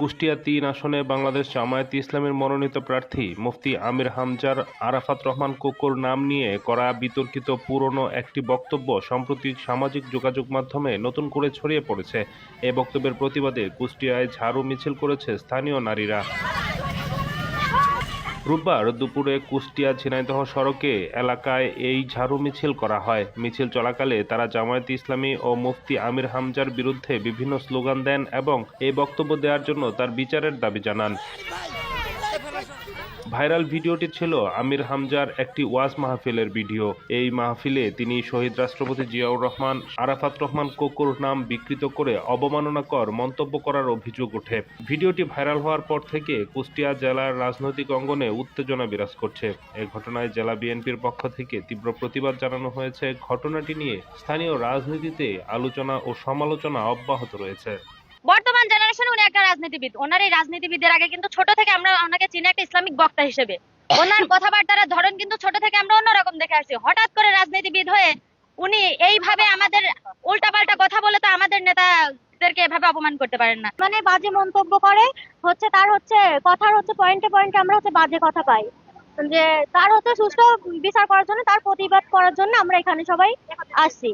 কুষ্টিয়া তিন আসনে বাংলাদেশ জামায়াত ইসলামের মনোনীত প্রার্থী মুফতি আমির হামজার আরাফাত রহমান কোকোর নাম নিয়ে করা বিতর্কিত পুরনো একটি বক্তব্য সম্প্রতি সামাজিক যোগাযোগ মাধ্যমে নতুন করে ছড়িয়ে পড়েছে। এ বক্তব্যের প্রতিবাদে কুষ্টিয়ায় ঝাড়ু মিছিল করেছে স্থানীয় নারীরা। রোববার দুপুরে কুষ্টিয়া ঝিনাইদহ সড়কে এলাকায় এই ঝাড়ু মিছিল করা হয়। মিছিল চলাকালে তারা জামায়াত ইসলামী ও মুফতি আমির হামজার বিরুদ্ধে বিভিন্ন স্লোগান দেন এবং এই বক্তব্য দেওয়ার জন্য তার বিচারের দাবি জানান। ভাইরাল ভিডিওটি ছিল আমির হামজার একটি ওয়াজ মাহফিলের ভিডিও। এই মাহফিলে তিনি শহীদ রাষ্ট্রপতি জিয়াউর রহমান, আরাফাত রহমান কোকুর নাম বিকৃত করে অবমাননাকর মন্তব্য করার অভিযোগ ওঠে। ভিডিওটি ভাইরাল হওয়ার পর থেকে কুষ্টিয়া জেলার রাজনৈতিক অঙ্গনে উত্তেজনা বিরাজ করছে। এ ঘটনায় জেলা বিএনপির পক্ষ থেকে তীব্র প্রতিবাদ জানানো হয়েছে। ঘটনাটি নিয়ে স্থানীয় রাজনীতিতে আলোচনা ও সমালোচনা অব্যাহত রয়েছে। বর্তমান জেনারেশন উনি একটা রাজনীতিবিদ। ওনার এই রাজনীতিবিদের আগে কিন্তু ছোট থেকে আমরা ওনাকে চিনি একটা ইসলামিক বক্তা হিসেবে। ওনার কথাবার্তার ধরন কিন্তু ছোট থেকে আমরা অন্যরকম দেখে আসছি। হঠাৎ করে রাজনীতিবিদ হয়ে উনি এইভাবে আমাদের উল্টাপাল্টা কথা বলে তো আমাদের নেতাদেরকে এভাবে অপমান করতে পারেন না। মানে বাজে মন্তব্য করে, হচ্ছে তার হচ্ছে কথার হচ্ছে পয়েন্টে পয়েন্টে আমরা হচ্ছে বাজে কথা পাই। যে তার হচ্ছে সুষ্ঠু বিচার করার জন্য, তার প্রতিবাদ করার জন্য আমরা এখানে সবাই আসছি।